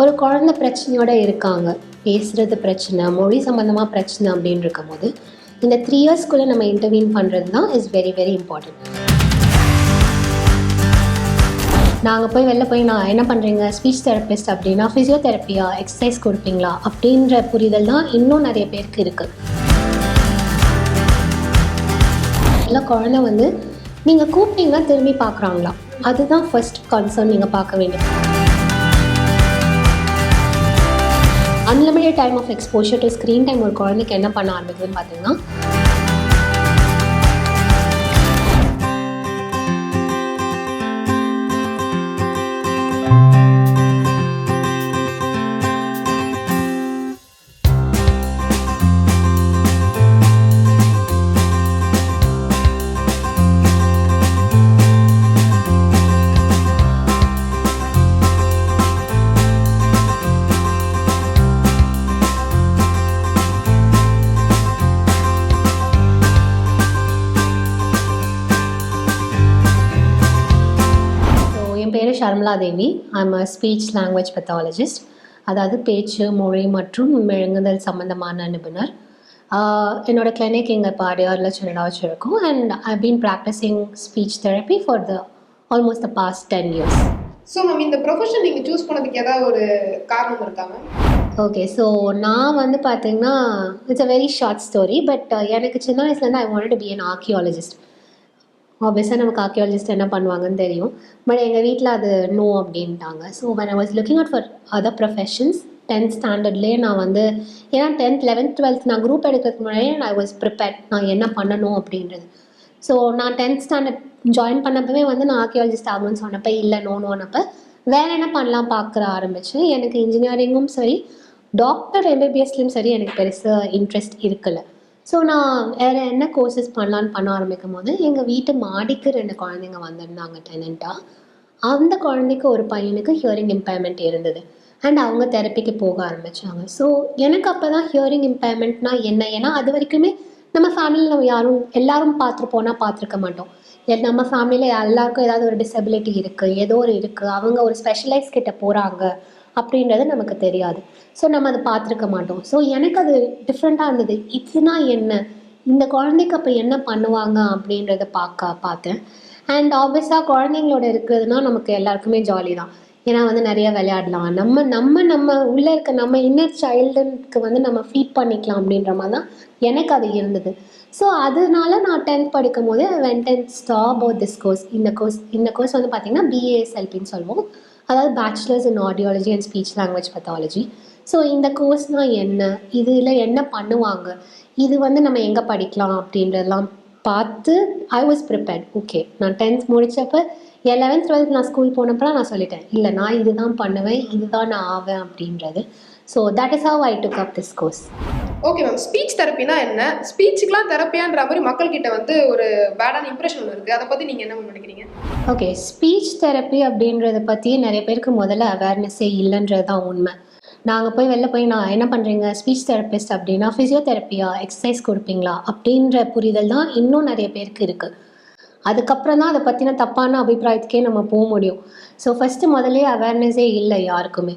ஒரு குழந்தை பிரச்சனையோட இருக்காங்க. பேசுகிறது பிரச்சனை மொழி சம்மந்தமாக பிரச்சனை அப்படின்னு இருக்கும்போது இந்த த்ரீ இயர்ஸ்க்குள்ளே நம்ம இன்டர்வியூன் பண்ணுறது தான் இஸ் வெரி வெரி இம்பார்ட்டன்ட் நாங்கள் போய் வெளில போய் நான் என்ன பண்ணுறீங்க ஸ்பீச் தெரபிஸ்ட் அப்படின்னா ஃபிசியோதெரப்பியா எக்ஸசைஸ் கொடுப்பீங்களா? அப்படின்ற புரிதல் தான் இன்னும் நிறைய பேருக்கு இருக்குது எல்லாம் குழந்தை வந்து நீங்கள் கூப்பிட்டீங்கன்னா திரும்பி பார்க்குறாங்களா அதுதான் ஃபர்ஸ்ட் கன்சர்ன் நீங்கள் பார்க்க வேண்டியது. Unlimited time of exposure to screen time ஒரு குழந்தைக்கு என்ன பண்ண ஆரம்பிக்குதுன்னு பார்த்தீங்கன்னா பேர் Sharmila Devi I'm a speech language pathologist அதாவது பேச்சு மொழி மற்றும் மெழுங்குதல் சம்பந்தமான நிபுணர். என்னோட கிளினிக் இங்கே இப்போ அடையாரில் சின்னதாக வச்சுருக்கோம். And I been practising speech therapy for the almost the past ten years so ma'am இந்த ப்ரொஃபஷன் நீங்கள் சூஸ் பண்ணதுக்கு ஏதாவது ஒரு காரணம் இருக்கா மேம் ஓகே ஸோ நான் வந்து பார்த்தீங்கன்னா it's a very short story but எனக்கு சின்ன வயசுலேருந்து I want to be an archaeologist. ஆப்வியஸாக நமக்கு ஆர்கியாலஜிஸ்ட் என்ன பண்ணுவாங்கன்னு தெரியும். பட் எங்கள் வீட்டில் அது நோ அப்படின்ட்டாங்க. So when I was looking out for other professions tenth ஸ்டாண்டர்ட்லேயே நான் வந்து ஏன்னா டென்த் லெவன்த் டுவெல்த் நான் குரூப் எடுக்கிறதுக்கு முன்னாடியே ஐ வாஸ் ப்ரிப்பேர் நான் என்ன பண்ணணும் அப்படின்றது. ஸோ நான் டென்த் ஸ்டாண்டர்ட் ஜாயின் பண்ணப்பவே வந்து நான் ஆர்கியாலஜிஸ்ட் ஆகணும்னு சொன்னப்போ இல்லை நோனோன்னப்போ வேறு என்ன பண்ணலாம் பார்க்குற ஆரம்பித்தேன் எனக்கு இன்ஜினியரிங்கும் சரி டாக்டர் எம்பிபிஎஸ்லேயும் சரி எனக்கு பெருசாக இன்ட்ரெஸ்ட் இருக்கலை. ஸோ நான் வேறு என்ன கோர்சஸ் பண்ணலான்னு பண்ண ஆரம்பிக்கும் போது எங்கள் வீட்டு மாடிக்கு ரெண்டு குழந்தைங்க வந்திருந்தாங்க டெனண்ட்டாக அந்த குழந்தைக்கு ஒரு பையனுக்கு ஹியரிங் இம்பேர்மெண்ட் இருந்தது. அண்ட் அவங்க தெரப்பிக்கு போக ஆரம்பித்தாங்க ஸோ எனக்கு அப்போ தான் ஹியரிங் இம்பேர்மெண்ட்னா என்ன? ஏன்னா அது வரைக்குமே நம்ம ஃபேமிலியில் நம்ம யாரும் எல்லாரும் பார்த்துருப்போனா பார்த்துருக்க மாட்டோம். நம்ம ஃபேமிலியில் எல்லாருக்கும் ஏதாவது ஒரு டிசபிலிட்டி இருக்குது ஏதோ ஒரு இருக்குது அவங்க ஒரு ஸ்பெஷலைஸ் கிட்ட போகிறாங்க அப்படின்றது நமக்கு தெரியாது. ஸோ நம்ம அதை பார்த்துருக்க மாட்டோம். ஸோ எனக்கு அது டிஃப்ரெண்ட்டாக இருந்தது. இதுனா என்ன? இந்த குழந்தைக்கு அப்போ என்ன பண்ணுவாங்க அப்படின்றத பார்க்க பார்த்தேன். அண்ட் ஆப்வியஸாக குழந்தைங்களோட இருக்கிறதுனா நமக்கு எல்லாருக்குமே ஜாலி தான். ஏன்னா வந்து நிறைய விளையாடலாம். நம்ம நம்ம நம்ம உள்ளே இருக்க நம்ம இன்னர் சைல்டுக்கு வந்து நம்ம ஃபீட் பண்ணிக்கலாம் அப்படின்ற மாதிரி தான் எனக்கு அது இருந்தது. ஸோ அதனால நான் டென்த் படிக்கும் போது when ten stop out this course இந்த கோர்ஸ் இந்த கோர்ஸ் வந்து பார்த்தீங்கன்னா பிஏஎஸ்எல்பின்னு சொல்லுவோம். அதாவது bachelors in audiology and speech language pathology so இந்த கோர்ஸ்னால் என்ன இதில் என்ன பண்ணுவாங்க இது வந்து நம்ம எங்கே படிக்கலாம் அப்படின்றதெல்லாம் பார்த்து ஐ வாஸ் ப்ரிப்பேர்ட் ஓகே நான் டென்த் முடித்தப்போ என் லெவன்த் டுவெல்த் நான் ஸ்கூல் போனப்பெல்லாம் நான் சொல்லிட்டேன். இல்லை நான் இதுதான் பண்ணுவேன் இதுதான் நான் ஆவேன் அப்படின்றது. So that is how I took up this course okay ma'am speech தெரப்பினா என்ன? ஸ்பீச்சுக்குலாம் தெரப்பியான்ற மாதிரி மக்கள்கிட்ட வந்து ஒரு பேடான இம்ப்ரெஷன் ஒன்று இருக்குது அதை பற்றி நீங்கள் என்ன நினைக்கிறீங்க? ஓகே ஸ்பீச் தெரப்பி அப்படின்றத பற்றி நிறைய பேருக்கு முதல்ல அவேர்னஸே இல்லைன்றது தான் உண்மை. நாங்கள் போய் வெளில போய் நான் என்ன பண்ணுறீங்க ஸ்பீச் தெரபிஸ்ட் அப்படின்னா ஃபிசியோதெரப்பியா எக்ஸசைஸ் கொடுப்பீங்களா? அப்படின்ற புரிதல் தான் இன்னும் நிறைய பேருக்கு இருக்குது அதுக்கப்புறம் தான் அதை பற்றின தப்பான அபிப்பிராயத்துக்கே நம்ம போக முடியும். ஸோ ஃபஸ்ட்டு முதல்ல அவேர்னஸே இல்லை யாருக்குமே.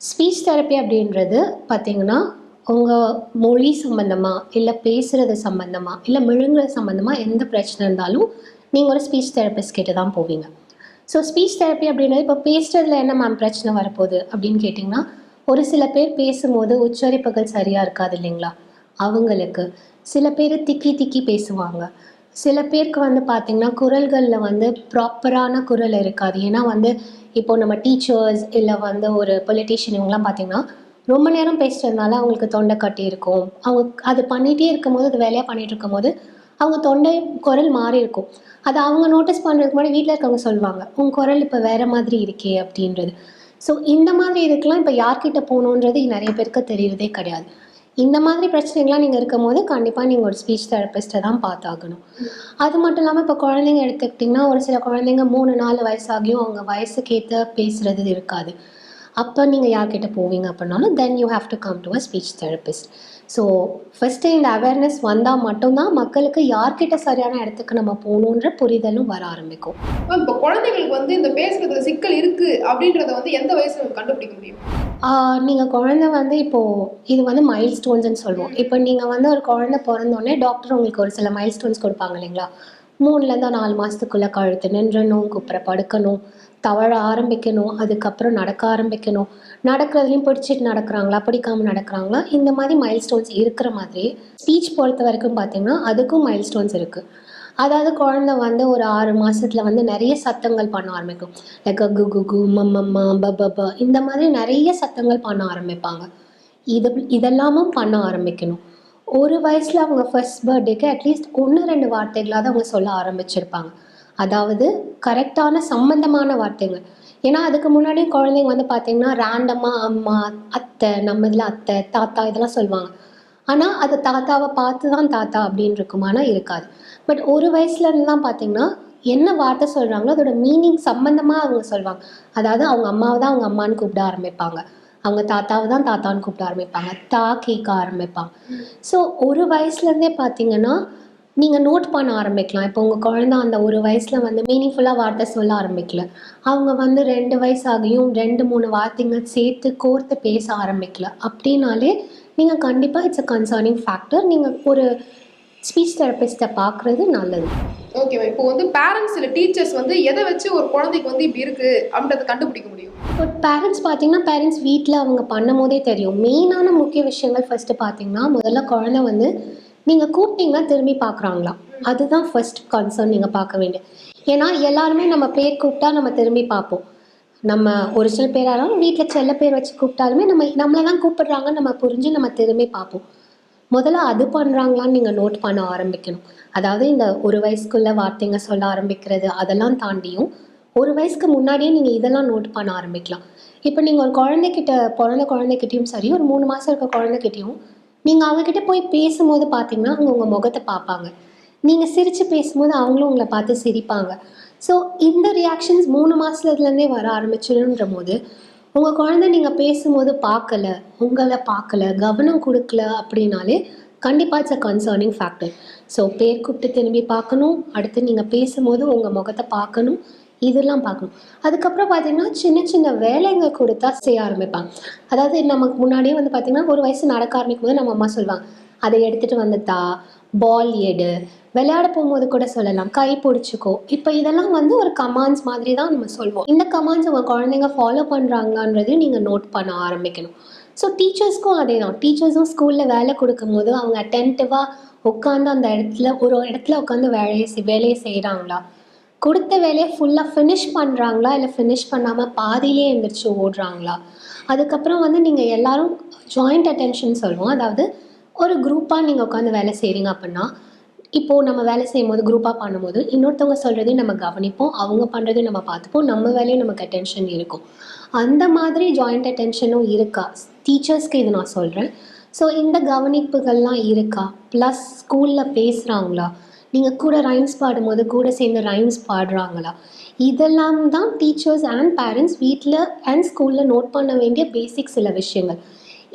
ஸ்பீச் தெரப்பி அப்படின்றது பார்த்தீங்கன்னா உங்கள் மொழி சம்மந்தமாக இல்லை பேசுகிறது சம்மந்தமாக இல்லை மிழுங்குற சம்மந்தமாக எந்த பிரச்சனை இருந்தாலும் நீங்கள் ஒரு ஸ்பீச் தெரப்பிஸ்ட் கிட்ட தான் போவீங்க. ஸோ ஸ்பீச் தெரப்பி அப்படின்றது இப்போ பேசுறதுல என்ன மேம் பிரச்சனை வரப்போகுது அப்படின்னு கேட்டிங்கன்னா ஒரு சில பேர் பேசும்போது உச்சரிப்புகள் சரியாக இருக்காது இல்லைங்களா? அவங்களுக்கு சில பேர் திக்கி திக்கி பேசுவாங்க. சில பேருக்கு வந்து பார்த்திங்கன்னா குரல்களில் வந்து ப்ராப்பரான குரல் இருக்காது. ஏன்னா வந்து இப்போ நம்ம டீச்சர்ஸ் இல்லை வந்து ஒரு பொலிட்டீஷியன் இவங்கெலாம் பார்த்திங்கன்னா ரொம்ப நேரம் பேசுகிறதுனால அவங்களுக்கு தொண்டை கட்டி இருக்கும் அவங்க அது பண்ணிகிட்டே இருக்கும்போது அது வேலையாக பண்ணிகிட்டு இருக்கும்போது அவங்க தொண்டை குரல் மாறி இருக்கும். அது அவங்க நோட்டீஸ் பண்ணுறதுக்கு முன்னாடி வீட்டில் இருக்கவங்க சொல்லுவாங்க உங்கள் குரல் இப்போ வேறு மாதிரி இருக்கே அப்படின்றது. ஸோ இந்த மாதிரி இதுக்கெலாம் இப்போ யார்கிட்ட போகணுன்றது நிறைய பேருக்கு தெரியறதே கிடையாது. இந்த மாதிரி பிரச்சனைகள்லாம் நீங்கள் இருக்கும்போது கண்டிப்பாக நீங்கள் ஒரு ஸ்பீச் தெரப்பிஸ்ட்டை தான் பார்த்தாகணும். அது மட்டும் இல்லாமல் இப்போ குழந்தைங்க எடுத்துக்கிட்டிங்கன்னா ஒரு சில குழந்தைங்க மூணு நாலு வயசாகியும் அவங்க வயசுக்கேற்ற பேசுகிறது இருக்காது. அப்போ நீங்கள் யார்கிட்ட போவீங்க அப்படின்னாலும் then you have to come to a speech therapist so first இந்த அவேர்னஸ் வந்தால் மட்டும்தான் மக்களுக்கு யார்கிட்ட சரியான இடத்துக்கு நம்ம போகணுன்ற புரிதலும் வர ஆரம்பிக்கும். இப்போ குழந்தைங்களுக்கு வந்து இந்த பேசுறதுல சிக்கல் இருக்கு அப்படின்றத வந்து எந்த வயசுல கண்டுபிடிக்க முடியும்? நீங்கள் குழந்தை வந்து இப்போது இது வந்து மைல் ஸ்டோன்ஸ்னு சொல்லுவோம். இப்போ நீங்கள் வந்து ஒரு குழந்தை பிறந்தோடனே டாக்டர் உங்களுக்கு ஒரு சில மைல் ஸ்டோன்ஸ் கொடுப்பாங்க இல்லைங்களா? மூணுலேருந்து நாலு மாதத்துக்குள்ளே கழுத்து நின்றணும் குப்புற படுக்கணும். தவழ ஆரம்பிக்கணும் அதுக்கப்புறம் நடக்க ஆரம்பிக்கணும். நடக்கிறதுலையும் பிடிச்சிட்டு நடக்கிறாங்களா பிடிக்காம நடக்கிறாங்களா இந்த மாதிரி மைல் ஸ்டோன்ஸ் இருக்கிற மாதிரி ஸ்பீச் பொறுத்த வரைக்கும் பார்த்தீங்கன்னா அதுக்கும் மைல் ஸ்டோன்ஸ் இருக்குது அதாவது குழந்தை வந்து ஒரு ஆறு மாதத்தில் வந்து நிறைய சத்தங்கள் பண்ண ஆரம்பிக்கும். லைக் கு கு கு மம்மம்மா ப ப இந்த மாதிரி நிறைய சத்தங்கள் பண்ண ஆரம்பிப்பாங்க. இது இதெல்லாமும் பண்ண ஆரம்பிக்கணும். ஒரு வயசில் அவங்க ஃபர்ஸ்ட் பர்த்டேக்கு அட்லீஸ்ட் ஒன்று ரெண்டு வார்த்தைகளாவது அவங்க சொல்ல ஆரம்பிச்சிருப்பாங்க. அதாவது கரெக்டான சம்பந்தமான வார்த்தைகள். ஏன்னா அதுக்கு முன்னாடி குழந்தைங்க வந்து பார்த்தீங்கன்னா ரேண்டமாக அம்மா அத்தை நம்ம இதில் அத்தை தாத்தா இதெல்லாம் சொல்லுவாங்க. ஆனால் அது தாத்தாவை பார்த்து தான் தாத்தா அப்படின்னு இருக்குமானா இருக்காது. பட் ஒரு வயசுல இருந்து பார்த்தீங்கன்னா என்ன வார்த்தை சொல்கிறாங்களோ அதோட மீனிங் சம்மந்தமாக அவங்க சொல்லுவாங்க அதாவது அவங்க அம்மாவை தான் அவங்க அம்மான்னு கூப்பிட ஆரம்பிப்பாங்க. அவங்க தாத்தாவை தான் தாத்தான்னு கூப்பிட ஆரம்பிப்பாங்க. தா கேட்க ஆரம்பிப்பாங்க. ஸோ ஒரு வயசுலேருந்தே பார்த்தீங்கன்னா நீங்கள் நோட் பண்ண ஆரம்பிக்கலாம். இப்போ உங்கள் குழந்தை அந்த ஒரு வயசில் வந்து மீனிங்ஃபுல்லாக வார்த்தை சொல்ல ஆரம்பிக்கல. அவங்க வந்து ரெண்டு வயசு ஆகியும் ரெண்டு மூணு வார்த்தைங்க சேர்த்து கோர்த்து பேச ஆரம்பிக்கல. அப்படின்னாலே நீங்கள் கண்டிப்பாக இட்ஸ் அ கன்சர்னிங் ஃபேக்டர் நீங்கள் ஒரு ஸ்பீச் தெரபிஸ்ட்டை பார்க்குறது நல்லது. ஓகே மேம் இப்போ வந்து பேரண்ட்ஸ் இல்லை டீச்சர்ஸ் வந்து எதை வச்சு ஒரு குழந்தைக்கு வந்து இப்படி இருக்கு அப்படின்றத கண்டுபிடிக்க முடியும்? பட் பேரண்ட்ஸ் பார்த்தீங்கன்னா பேரண்ட்ஸ் வீட்டில் அவங்க பண்ணும் போதே தெரியும் மெயினான முக்கிய விஷயங்கள் ஃபஸ்ட்டு பார்த்தீங்கன்னா முதல்ல குழந்தை வந்து நீங்கள் கூப்பிட்டீங்கன்னா திரும்பி பார்க்குறாங்களா? அதுதான் ஃபர்ஸ்ட் கன்சர்ன் நீங்கள் பார்க்க வேண்டிய ஏன்னா எல்லாருமே நம்ம பேர் கூப்பிட்டா நம்ம திரும்பி பார்ப்போம். நம்ம ஒரிஜினல் பேராக இருந்தாலும் வீட்டில் செல்ல பேர் வச்சு கூப்பிட்டாலுமே நம்ம நம்மளை தான் கூப்பிடுறாங்கன்னு நம்ம புரிஞ்சு நம்ம திரும்பி பார்ப்போம். முதல்ல அது பண்ணுறாங்களான்னு நீங்கள் நோட் பண்ண ஆரம்பிக்கணும். அதாவது இந்த ஒரு வயசுக்குள்ள வார்த்தைங்க சொல்ல ஆரம்பிக்கிறது அதெல்லாம் தாண்டியும் ஒரு வயசுக்கு முன்னாடியே நீங்கள் இதெல்லாம் நோட் பண்ண ஆரம்பிக்கலாம். இப்போ நீங்கள் ஒரு குழந்தைகிட்ட பிறந்த குழந்தைகிட்டயும் சரி ஒரு மூணு மாதம் இருக்க குழந்தைகிட்டயும் நீங்கள் அவங்கக்கிட்ட போய் பேசும்போது பார்த்தீங்கன்னா அவங்க உங்கள் முகத்தை பார்ப்பாங்க. நீங்கள் சிரித்து பேசும்போது அவங்களும் உங்களை பார்த்து சிரிப்பாங்க. ஸோ இந்த ரியாக்ஷன்ஸ் மூணு மாதத்துலேருந்தே வர ஆரம்பிச்சிடுன்ற போது உங்கள் குழந்தை நீங்கள் பேசும்போது பார்க்கல உங்களை பார்க்கல கவனம் கொடுக்கல அப்படின்னாலே கண்டிப்பாக it's a concerning factor so பேர் கூப்பிட்டு திரும்பி பார்க்கணும். அடுத்து நீங்கள் பேசும்போது உங்கள் முகத்தை பார்க்கணும். இதெல்லாம் பார்க்கணும். அதுக்கப்புறம் பார்த்தீங்கன்னா சின்ன சின்ன வேலைங்க கொடுத்தா செய்ய ஆரம்பிப்பாங்க. அதாவது நமக்கு முன்னாடியே வந்து பார்த்தீங்கன்னா ஒரு வயசு நடக்க ஆரம்பிக்கும் போது நம்ம அம்மா சொல்லுவாங்க அதை எடுத்துகிட்டு வந்துட்டா பால் எடு. விளையாட போகும்போது கூட சொல்லலாம் கை பிடிச்சிக்கோ. இப்போ இதெல்லாம் வந்து ஒரு கமாண்ட்ஸ் மாதிரி தான் நம்ம சொல்வோம். இந்த கமாண்ட்ஸ் உங்கள் குழந்தைங்க ஃபாலோ பண்ணுறாங்கன்றதையும் நீங்கள் நோட் பண்ண ஆரம்பிக்கணும். ஸோ டீச்சர்ஸ்க்கும் அதே தான். டீச்சர்ஸும் ஸ்கூலில் வேலை கொடுக்கும்போது அவங்க அட்டென்டிவாக உட்காந்து அந்த இடத்துல ஒரு இடத்துல உட்காந்து வேலையை செய்- வேலையை செய்கிறாங்களா கொடுத்த வேலையை ஃபுல்லாக ஃபினிஷ் பண்ணுறாங்களா இல்லை ஃபினிஷ் பண்ணாமல் பாதியிலே எழுந்திரிச்சு ஓடுறாங்களா? அதுக்கப்புறம் வந்து நீங்கள் எல்லாரும் ஜாயிண்ட் அட்டென்ஷன் சொல்லுவோம். அதாவது ஒரு குரூப்பாக நீங்கள் உட்காந்து வேலை செய்கிறீங்க அப்படின்னா இப்போது நம்ம வேலை செய்யும் போது குரூப்பாக பண்ணும்போது இன்னொருத்தவங்க சொல்கிறதையும் நம்ம கவனிப்போம். அவங்க பண்ணுறதையும் நம்ம பார்த்துப்போம். நம்ம வேலையும் நமக்கு அட்டென்ஷன் இருக்கும். அந்த மாதிரி ஜாயிண்ட் அட்டென்ஷனும் இருக்கா? டீச்சர்ஸ்க்கு இது நான் சொல்கிறேன் ஸோ இந்த கவனிப்புகள்லாம் இருக்கா? ப்ளஸ் ஸ்கூலில் பேசுகிறாங்களா நீங்கள் கூட ரைம்ஸ் பாடும்போது கூட சேர்ந்து ரைம்ஸ் பாடுறாங்களா? இதெல்லாம் தான் டீச்சர்ஸ் அண்ட் பேரண்ட்ஸ் வீட்டில் அண்ட் ஸ்கூலில் நோட் பண்ண வேண்டிய பேசிக் சில விஷயங்கள்.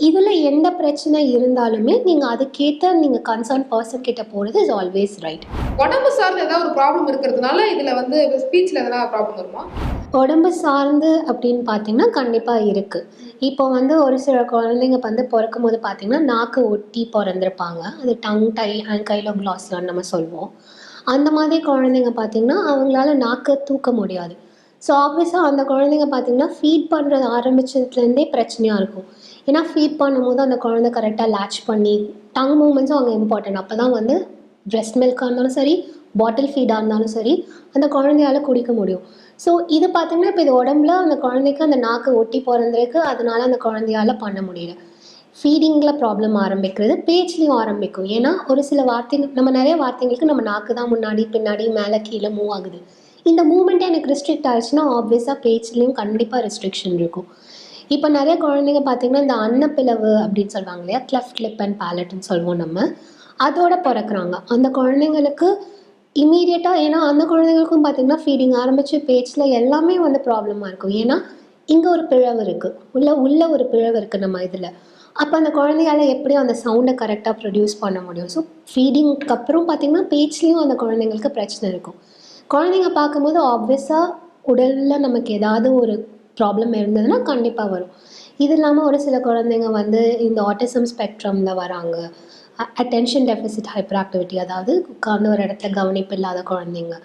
இதில் எந்த பிரச்சனை இருந்தாலுமே நீங்கள் அதுக்கேற்ற நீங்கள் கன்சர்ன் பர்சன் கிட்ட போகிறது இஸ் ஆல்வேஸ் ரைட் உடம்பு சார்ந்த ஏதாவது ஒரு ப்ராப்ளம் இருக்கிறதுனால இதுல வந்து ஸ்பீச்ல எதனா ப்ராப்ளம் வருமா? உடம்பு சார்ந்து அப்படின்னு பார்த்தீங்கன்னா கண்டிப்பாக இருக்குது இப்போ வந்து ஒரு சில குழந்தைங்க வந்து பிறக்கும் போது பார்த்தீங்கன்னா நாக்கு ஒட்டி பிறந்திருப்பாங்க. அது டங் டை அண்ட் கையில் கிளாஸ்லான்னு நம்ம சொல்லுவோம் அந்த மாதிரி குழந்தைங்க பார்த்தீங்கன்னா அவங்களால நாக்கை தூக்க முடியாது. ஸோ ஆப்வியஸாக அந்த குழந்தைங்க பார்த்தீங்கன்னா ஃபீட் பண்ணுறது ஆரம்பிச்சதுலேருந்தே பிரச்சனையாக இருக்கும். ஏன்னா ஃபீட் பண்ணும்போது அந்த குழந்தை கரெக்டாக லேட்ச் பண்ணி டங் மூமெண்ட்ஸும் அவங்க இம்பார்ட்டன்ட் அப்போ தான் வந்து ப்ரெஸ்ட் மில்காக இருந்தாலும் சரி பாட்டில் ஃபீடாக இருந்தாலும் சரி அந்த குழந்தையால குடிக்க முடியும். ஸோ இது பார்த்தீங்கன்னா இப்போ இது உடம்புல அந்த குழந்தைக்கு அந்த நாக்கு ஒட்டி பிறந்திருக்கு அதனால அந்த குழந்தையால பண்ண முடியல. ஃபீடிங்கில் ப்ராப்ளம் ஆரம்பிக்கிறது பேச்சுலேயும் ஆரம்பிக்கும். ஏன்னா ஒரு சில வார்த்தைகள் நம்ம நிறைய வார்த்தைங்களுக்கு நம்ம நாக்கு தான் முன்னாடி பின்னாடி மேலே கீழே மூவ் ஆகுது. இந்த மூமெண்ட் எனக்கு ரெஸ்ட்ரிக்ட் ஆயிடுச்சுன்னா ஆப்வியஸாக பேச்சுலேயும் கண்டிப்பாக ரெஸ்ட்ரிக்ஷன் இருக்கும். இப்போ நிறைய குழந்தைங்க பார்த்தீங்கன்னா இந்த அன்னப்பிளவு அப்படின்னு சொல்லுவாங்க இல்லையா? கிளஃப்ட் லிப் அண்ட் பேலட்னு சொல்லுவோம் நம்ம. அதோட பிறக்குறாங்க. அந்த குழந்தைங்களுக்கு இமீடியட்டாக ஏன்னா அந்த குழந்தைங்களுக்கும் பார்த்தீங்கன்னா ஃபீடிங் ஆரம்பித்து பேச்சில் எல்லாமே வந்து ப்ராப்ளமாக இருக்கும். ஏன்னா இங்கே ஒரு பிழவு இருக்குது உள்ள உள்ள ஒரு பிழவு இருக்குது நம்ம இதில். அப்போ அந்த குழந்தையால எப்படி அந்த சவுண்டை கரெக்டாக ப்ரொடியூஸ் பண்ண முடியும்? ஸோ ஃபீடிங்க்கு அப்புறம் பார்த்திங்கன்னா பேச்சுலேயும் அந்த குழந்தைங்களுக்கு பிரச்சனை இருக்கும். குழந்தைங்க பார்க்கும்போது ஆப்வியஸாக உடலில் நமக்கு ஏதாவது ஒரு ப்ராப்ளம் இருந்ததுன்னா கண்டிப்பாக வரும். இது இல்லாமல் ஒரு சில குழந்தைங்க வந்து இந்த ஆட்டிசம் ஸ்பெக்ட்ரமில் வராங்க. அட்டென்ஷன் டெஃபிசிட் ஹைப்பர் ஆக்டிவிட்டி அதாவது உட்கார்ந்து ஒரு இடத்துல கவனிப்பு இல்லாத குழந்தைங்க.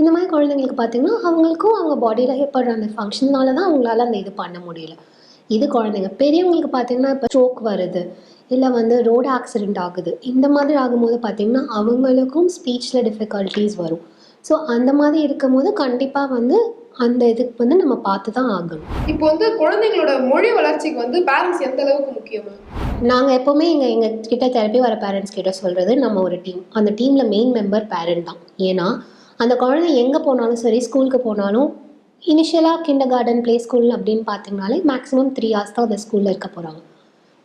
இந்த மாதிரி குழந்தைங்களுக்கு பார்த்திங்கன்னா அவங்களுக்கும் அவங்க பாடியில் ஏற்படுற அந்த ஃபங்க்ஷனால தான் அவங்களால அந்த இது பண்ண முடியல. இது குழந்தைங்க. பெரியவங்களுக்கு பார்த்திங்கன்னா இப்போ ஸ்ட்ரோக் வருது இல்லை வந்து ரோடு ஆக்சிடெண்ட் ஆகுது. இந்த மாதிரி ஆகும்போது பார்த்திங்கன்னா அவங்களுக்கும் ஸ்பீச்சில் டிஃபிகல்ட்டிஸ் வரும். ஸோ அந்த மாதிரி இருக்கும்போது கண்டிப்பாக வந்து அந்த இதுக்கு வந்து நம்ம பார்த்து தான் ஆகணும். இப்போ வந்து குழந்தைங்களோட மொழி வளர்ச்சிக்கு வந்து பேரண்ட்ஸ் எந்த அளவுக்கு முக்கியம்? நாங்கள் எப்போவுமே எங்கள் எங்கள் கிட்ட தெரப்பி வர பேரண்ட்ஸ் கிட்ட சொல்கிறது நம்ம ஒரு டீம் அந்த டீமில் மெயின் மெம்பர் பேரண்ட் தான். ஏன்னா அந்த குழந்தை எங்கே போனாலும் சரி ஸ்கூலுக்கு போனாலும் இனிஷியலாக கிண்டர் கார்டன் ப்ளே ஸ்கூல் அப்படின்னு பார்த்தீங்கனாலே மேக்ஸிமம் த்ரீ ஹவர்ஸ் தான் அந்த ஸ்கூலில் இருக்க போகிறாங்க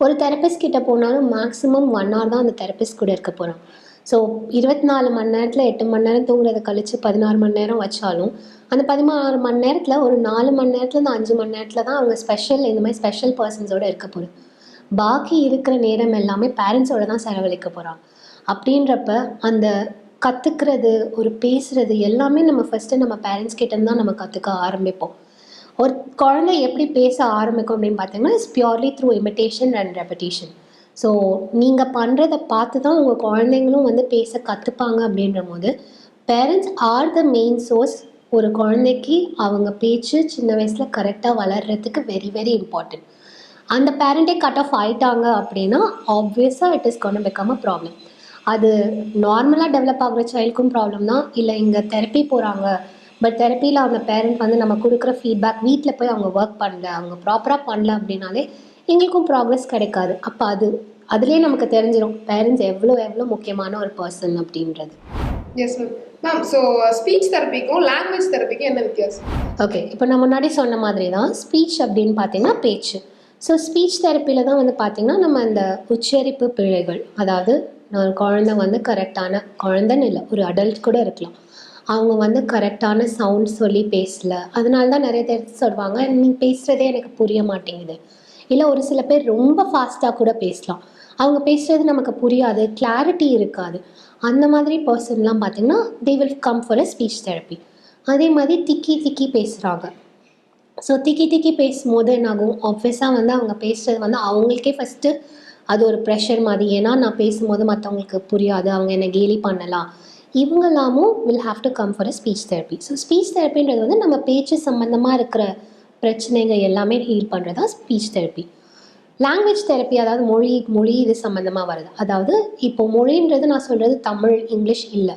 ஒரு தெரப்பிஸ்ட் கிட்ட போனாலும் மேக்ஸிமம் ஒன் ஹவர் தான் அந்த தெரப்பிஸ்ட் கூட இருக்க போகிறாங்க ஸோ இருபத்தி நாலு மணி நேரத்தில் எட்டு மணி நேரம் தூங்குறதை கழிச்சு பதினாறு மணி நேரம் வச்சாலும் அந்த பதினாறு மணி நேரத்தில் ஒரு நாலு மணி நேரத்துலேருந்து அஞ்சு மணி நேரத்தில் தான் அவங்க ஸ்பெஷல் இந்த மாதிரி ஸ்பெஷல் பர்சன்ஸோடு இருக்க போகுது. பாக்கி இருக்கிற நேரம் எல்லாமே பேரண்ட்ஸோட தான் செலவழிக்க போகிறான் அப்படின்றப்ப அந்த கற்றுக்கிறது ஒரு பேசுகிறது எல்லாமே நம்ம ஃபஸ்ட்டு நம்ம பேரண்ட்ஸ் கிட்டேருந்து தான் நம்ம கற்றுக்க ஆரம்பிப்போம். ஒரு குழந்தை எப்படி பேச ஆரம்பிக்கும் அப்படின்னு பார்த்தீங்கன்னா it's purely through imitation and repetition so நீங்கள் பண்ணுறத பார்த்து தான் உங்கள் குழந்தைங்களும் வந்து பேச கற்றுப்பாங்க அப்படின்ற போது parents are the main source ஒரு குழந்தைக்கு அவங்க பேச்சு சின்ன வயசில் கரெக்டாக வளர்கிறதுக்கு வெரி வெரி இம்பார்ட்டன்ட் அந்த பேரண்ட்டே கட் ஆஃப் ஆயிட்டாங்க அப்படின்னா ஆப்வியஸாக இட் இஸ் கொண்டு பிகம் அ ப்ராப்ளம் அது நார்மலாக டெவலப் ஆகிற சைல்டுக்கும் ப்ராப்ளம் தான். இல்லை இங்கே தெரப்பி போகிறாங்க பட் தெரப்பியில் அவங்க பேரண்ட் வந்து நம்ம கொடுக்குற ஃபீட்பேக் வீட்டில் போய் அவங்க ஒர்க் பண்ணல அவங்க ப்ராப்பராக பண்ணல அப்படின்னாலே எங்களுக்கும் ப்ராக்ரஸ் கிடைக்காது. அப்போ அது அதுலேயே நமக்கு தெரிஞ்சிடும் பேரண்ட்ஸ் எவ்வளோ எவ்வளோ முக்கியமான ஒரு பர்சன் அப்படின்றது. Yes ma'am ma'am so speech தெரப்பிக்கும் language தெரப்பிக்கும் என்ன வித்தியாசம்? ஓகே இப்போ நான் முன்னாடி சொன்ன மாதிரி தான் ஸ்பீச் அப்படின்னு பார்த்தீங்கன்னா பேச்சு. ஸோ ஸ்பீச் தெரப்பியில் தான் வந்து பார்த்திங்கன்னா நம்ம அந்த உச்சரிப்பு பிழைகள் அதாவது ஒரு குழந்தை வந்து கரெக்டான குழந்தைன்னு இல்லை ஒரு அடல்ட் கூட இருக்கலாம். அவங்க வந்து கரெக்டான சவுண்ட் சொல்லி பேசல. அதனால தான் நிறைய பேர் சொல்லுவாங்க நீ பேசுகிறதே எனக்கு புரிய மாட்டேங்குது. இல்லை ஒரு சில பேர் ரொம்ப ஃபாஸ்ட்டாக கூட பேசலாம். அவங்க பேசுகிறது நமக்கு புரியாது கிளாரிட்டி இருக்காது. அந்த மாதிரி பர்சன்லாம் பார்த்திங்கன்னா they will come for a speech therapy அதே மாதிரி திக்கி திக்கி பேசுகிறாங்க ஸோ திக்கி திக்கி பேசும்போது என்னாகும் ஆப்வியஸாக வந்து அவங்க பேசுகிறது வந்து அவங்களுக்கே ஃபஸ்ட்டு அது ஒரு ப்ரெஷர் மாதிரி. ஏன்னா நான் பேசும்போது மற்றவங்களுக்கு புரியாது அவங்க என்னை கேலி பண்ணலாம். இவங்கெல்லாமும் will have to come for a speech therapy so speech தெரப்பின்றது வந்து நம்ம பேச்சு சம்மந்தமாக இருக்கிற பிரச்சனைகள் எல்லாமே ஹீல் பண்ணுறது தான் ஸ்பீச் தெரப்பி லாங்குவேஜ் தெரப்பி அதாவது மொழி மொழி இது சம்மந்தமாக வருது. அதாவது இப்போ மொழின்றது நான் சொல்கிறது தமிழ் இங்கிலீஷ் இல்லை.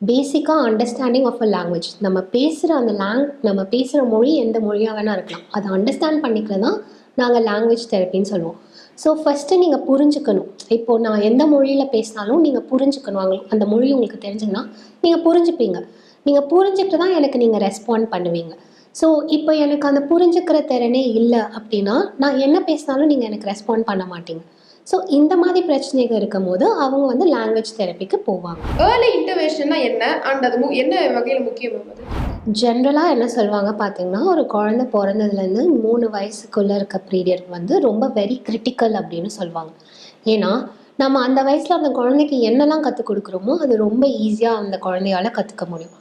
பேசிக்காக அண்டர்ஸ்டாண்டிங் ஆஃப் அ லாங்குவேஜ் நம்ம பேசுகிற அந்த லாங் நம்ம பேசுகிற மொழி எந்த மொழியாக வேணால் இருக்கலாம். அதை அண்டர்ஸ்டாண்ட் பண்ணிக்கிறது தான் நாங்கள் லாங்குவேஜ் தெரப்பின்னு சொல்லுவோம். ஸோ ஃபஸ்ட்டு நீங்கள் புரிஞ்சுக்கணும். இப்போது நான் எந்த மொழியில் பேசினாலும் நீங்கள் புரிஞ்சுக்கணும். அவங்களுக்கு அந்த மொழி உங்களுக்கு தெரிஞ்சுதுன்னா நீங்கள் புரிஞ்சுப்பீங்க. நீங்கள் புரிஞ்சுட்டு தான் எனக்கு நீங்கள் ரெஸ்பாண்ட் பண்ணுவீங்க. ஸோ இப்போ எனக்கு அந்த புரிஞ்சுக்கிற திறனே இல்லை அப்படின்னா நான் என்ன பேசினாலும் நீங்கள் எனக்கு ரெஸ்பாண்ட் பண்ண மாட்டீங்க. ஸோ இந்த மாதிரி பிரச்சனைகள் இருக்கும் போது அவங்க வந்து லாங்குவேஜ் தெரப்பிக்கு போவாங்க. ஏர்லி இன்டர்வேஷன்னா என்ன? அண்ட் அது என்ன வகையில் முக்கியம் மேம் அது ஜென்ரலாக என்ன சொல்லுவாங்க பார்த்தீங்கன்னா ஒரு குழந்தை பிறந்ததுலேருந்து மூணு வயசுக்குள்ளே இருக்க பீரியட் வந்து ரொம்ப வெரி கிரிட்டிக்கல் அப்படின்னு சொல்லுவாங்க. ஏன்னா நம்ம அந்த வயசில் அந்த குழந்தைக்கு என்னெல்லாம் கற்றுக் கொடுக்குறோமோ அது ரொம்ப ஈஸியாக அந்த குழந்தையால கற்றுக்க முடியும்.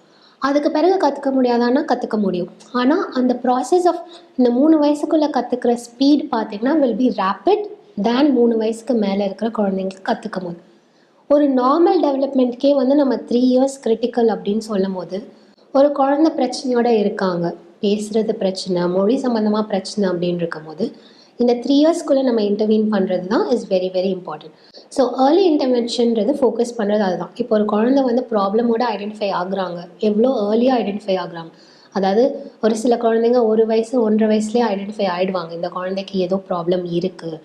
அதுக்கு பிறகு கற்றுக்க முடியாதான்னா கற்றுக்க முடியும். ஆனால் அந்த ப்ராசஸ் ஆஃப் இந்த மூணு வயசுக்குள்ளே கற்றுக்கிற ஸ்பீட் பார்த்தீங்கன்னா வில் பி ரேப்பிட் தேன் மூணு வயசுக்கு மேலே இருக்கிற குழந்தைங்களுக்கு கற்றுக்க முடியும். ஒரு நார்மல் டெவலப்மெண்ட்கே வந்து நம்ம த்ரீ இயர்ஸ் கிரிட்டிக்கல் அப்படின்னு சொல்லும் போது ஒரு குழந்தை பிரச்சனையோடு இருக்காங்க. பேசுகிறது பிரச்சனை மொழி சம்மந்தமாக பிரச்சனை அப்படின்னு இருக்கும்போது இந்த த்ரீ இயர்ஸ்க்குள்ளே நம்ம இன்டர்வீன் பண்ணுறது தான் is very very important so early இன்டர்வென்ஷன்றது focus பண்ணுறது அதுதான். இப்போ ஒரு குழந்தை வந்து ப்ராப்ளமோட ஐடென்டிஃபை ஆகுறாங்க. எவ்வளோ ஏர்லியாக ஐடென்டிஃபை ஆகுறாங்க? அதாவது ஒரு சில குழந்தைங்க ஒரு வயசு ஒன்றரை வயசுலேயே ஐடென்டிஃபை ஆகிடுவாங்க இந்த குழந்தைக்கு ஏதோ ப்ராப்ளம் இருக்குது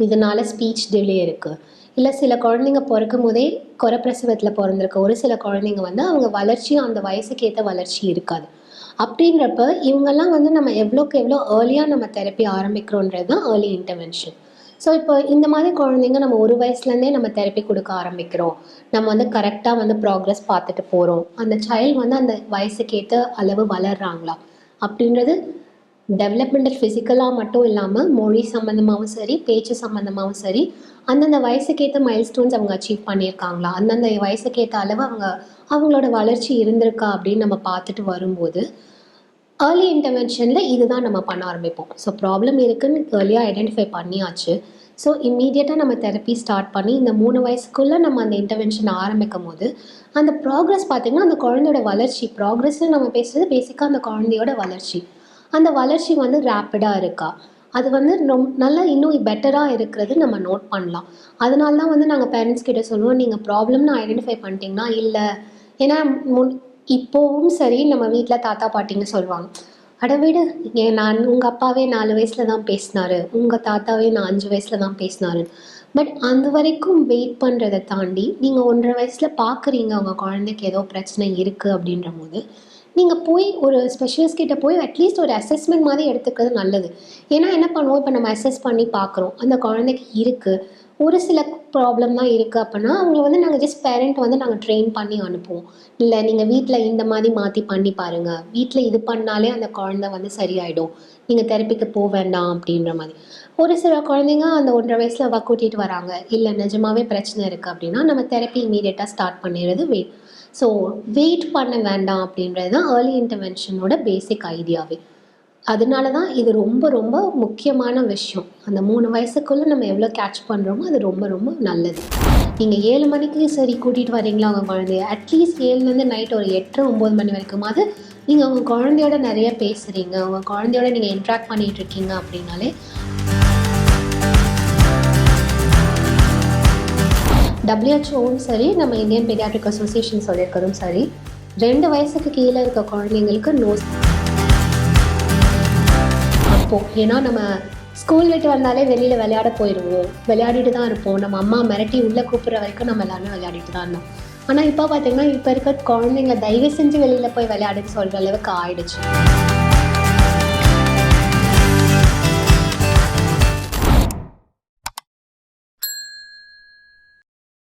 இதனால ஸ்பீச் டிலே இருக்குது இல்லை சில குழந்தைங்க பிறக்கும் போதே குறப்பிரசவத்தில் பிறந்திருக்க. ஒரு சில குழந்தைங்க வந்து அவங்க வளர்ச்சியும் அந்த வயசுக்கு ஏற்ற வளர்ச்சி இருக்காது. அப்படின்றப்ப இவங்கெல்லாம் வந்து நம்ம எவ்வளோக்கு எவ்வளோ ஏர்லியாக நம்ம தெரப்பி ஆரம்பிக்கிறோன்றது தான் ஏர்லி இன்டர்வென்ஷன் ஸோ இப்போ இந்த மாதிரி குழந்தைங்க நம்ம ஒரு வயசுலேருந்தே நம்ம தெரப்பி கொடுக்க ஆரம்பிக்கிறோம். நம்ம வந்து கரெக்டாக வந்து ப்ராக்ரஸ் பார்த்துட்டு போகிறோம் அந்த சைல்டு வந்து அந்த வயசுக்கேற்ற அளவு வளர்றாங்களா? அப்படின்றது டெவலப்மெண்டல் ஃபிசிக்கலாக மட்டும் இல்லாமல் மொழி சம்மந்தமாகவும் சரி பேச்சு சம்மந்தமாகவும் சரி அந்தந்த வயசுக்கேற்ற மைல்ஸ்டோன்ஸ் அவங்க அச்சீவ் பண்ணியிருக்காங்களா? அந்தந்த வயசுக்கேற்ற அளவு அவங்க அவங்களோட வளர்ச்சி இருந்திருக்கா அப்படின்னு நம்ம பார்த்துட்டு வரும்போது ஏர்லி இன்டர்வென்ஷனில் இதுதான் நம்ம பண்ண ஆரம்பிப்போம். ஸோ ப்ராப்ளம் இருக்குன்னு ஏர்லியாக ஐடென்டிஃபை பண்ணியாச்சு. ஸோ இம்மீடியட்டாக நம்ம தெரப்பி ஸ்டார்ட் பண்ணி இந்த மூணு வயசுக்குள்ளே நம்ம அந்த இன்டர்வென்ஷன் ஆரம்பிக்கும் போது அந்த ப்ராக்ரஸ் பார்த்திங்கன்னா அந்த குழந்தையோட வளர்ச்சி ப்ராக்ரஸ்ன்னு நம்ம பேசுகிறது பேசிக்காக அந்த குழந்தையோட வளர்ச்சி. அந்த வளர்ச்சி வந்து ரேப்பிடாக இருக்கா? அது வந்து ரொம் நல்லா இன்னும் பெட்டராக இருக்கிறது நம்ம நோட் பண்ணலாம். அதனால தான் வந்து நாங்கள் பேரண்ட்ஸ் கிட்ட சொல்லுவோம் நீங்கள் ப்ராப்ளம்னு ஐடென்டிஃபை பண்ணிட்டீங்கன்னா இல்லை. ஏன்னா முன் இப்போவும் சரி நம்ம வீட்டில் தாத்தா பாட்டிங்க சொல்லுவாங்க. அட விடு ஏன் நான் உங்கள் அப்பாவே நாலு வயசில் தான் பேசினாரு. உங்கள் தாத்தாவே நான் அஞ்சு வயசில் தான் பேசினாரு. பட் அந்த வரைக்கும் வெயிட் பண்ணுறதை தாண்டி நீங்கள் ஒன்றரை வயசில் பார்க்குறீங்க உங்கள் குழந்தைக்கு ஏதோ பிரச்சனை இருக்குது அப்படின்ற போது நீங்கள் போய் ஒரு ஸ்பெஷலிஸ்ட் கிட்ட போய் அட்லீஸ்ட் ஒரு அசஸ்மெண்ட் மாதிரி எடுத்துக்கிறது நல்லது. ஏன்னா என்ன பண்ணுவோம்? இப்போ நம்ம அசஸ் பண்ணி பார்க்குறோம். அந்த குழந்தைக்கு இருக்குது ஒரு சில ப்ராப்ளம் தான் இருக்குது அப்படின்னா அவங்கள வந்து நாங்கள் ஜஸ்ட் பேரண்ட் வந்து நாங்கள் ட்ரெயின் பண்ணி அனுப்புவோம். இல்லை நீங்கள் வீட்டில் இந்த மாதிரி மாற்றி பண்ணி பாருங்கள் வீட்டில் இது பண்ணாலே அந்த குழந்தை வந்து சரியாயிடும். நீங்கள் தெரப்பிக்கு போக வேண்டாம் அப்படின்ற மாதிரி. ஒரு சில குழந்தைங்க அந்த ஒன்றரை வயசில் கூட்டிகிட்டு வராங்க. இல்லை நிஜமாவே பிரச்சனை இருக்குது அப்படின்னா நம்ம தெரப்பி இமீடியட்டாக ஸ்டார்ட் பண்ணிடுறது வெயிட் ஸோ வெயிட் பண்ண வேண்டாம் அப்படின்றது தான் ஏர்லி இன்டர்வென்ஷனோட பேசிக் ஐடியாவே அதனால தான் இது ரொம்ப ரொம்ப முக்கியமான விஷயம். அந்த மூணு வயசுக்குள்ளே நம்ம எவ்வளோ கேட்ச் பண்ணுறோமோ அது ரொம்ப ரொம்ப நல்லது. நீங்கள் ஏழு மணிக்கு சரி கூட்டிகிட்டு வரீங்களா உங்கள் குழந்தைய? அட்லீஸ்ட் ஏழுலேருந்து நைட் ஒரு எட்டு ஒம்பது மணி வரைக்குமாவது நீங்கள் உங்கள் குழந்தையோட நிறைய பேசுகிறீங்க உங்கள் குழந்தையோட நீங்கள் இன்ட்ராக்ட் பண்ணிகிட்டு இருக்கீங்க அப்படின்னாலே டபிள்யூஹெச்ஓவும் சரி நம்ம இந்தியன் பீடியாட்ரிக் அசோசியேஷன் சொல்லியிருக்கிறதும் சரி ரெண்டு வயசுக்கு கீழே இருக்க குழந்தைங்களுக்கு நோஸ் அப்போ ஏன்னா நம்ம ஸ்கூல் விட்டு வந்தாலே வெளியில் விளையாட போயிடுவோம். விளையாடிட்டு தான் இருப்போம். நம்ம அம்மா மிரட்டி உள்ளே கூப்பிட்ற வரைக்கும் நம்ம எல்லாருமே விளையாடிட்டு தான் இருந்தோம். ஆனால் இப்போ பார்த்தீங்கன்னா இப்போ இருக்க குழந்தைங்க தயவு செஞ்சு வெளியில் போய் விளையாடுன்னு சொல்கிற அளவுக்கு ஆயிடுச்சு.